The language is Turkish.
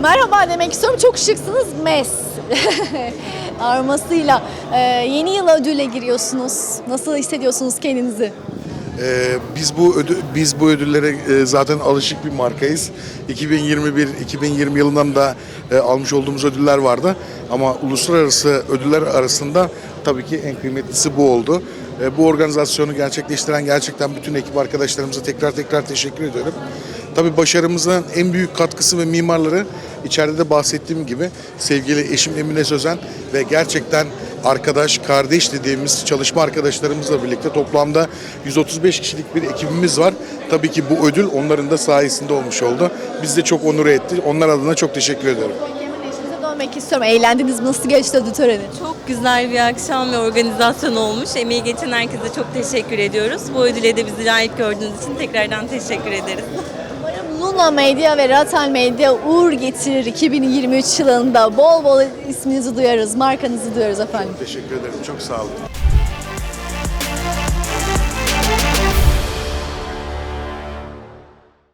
Merhaba demek istiyorum. Çok şıksınız. MES armasıyla. Ee, yeni yıl ödülle giriyorsunuz. Nasıl hissediyorsunuz kendinizi? Ee, biz bu ödü, biz bu ödüllere e, zaten alışık bir markayız. 2021-2020 yılından da e, almış olduğumuz ödüller vardı. Ama uluslararası ödüller arasında tabii ki en kıymetlisi bu oldu. E, bu organizasyonu gerçekleştiren gerçekten bütün ekip arkadaşlarımıza tekrar tekrar teşekkür ediyorum. Tabii başarımızın en büyük katkısı ve mimarları içeride de bahsettiğim gibi sevgili eşim Emine Sözen ve gerçekten arkadaş, kardeş dediğimiz çalışma arkadaşlarımızla birlikte toplamda 135 kişilik bir ekibimiz var. Tabii ki bu ödül onların da sayesinde olmuş oldu. Biz de çok onur etti. Onlar adına çok teşekkür eşinize dönmek istiyorum. Eğlendiniz mi? Nasıl geçti ödül töreni? Çok güzel bir akşam ve organizasyon olmuş. Emeği geçen herkese çok teşekkür ediyoruz. Bu ödüle de bizi layık gördüğünüz için tekrardan teşekkür ederiz. Luna Medya ve Ratel Medya uğur getirir 2023 yılında. Bol bol isminizi duyarız, markanızı duyarız efendim. Teşekkür ederim. Çok sağ olun.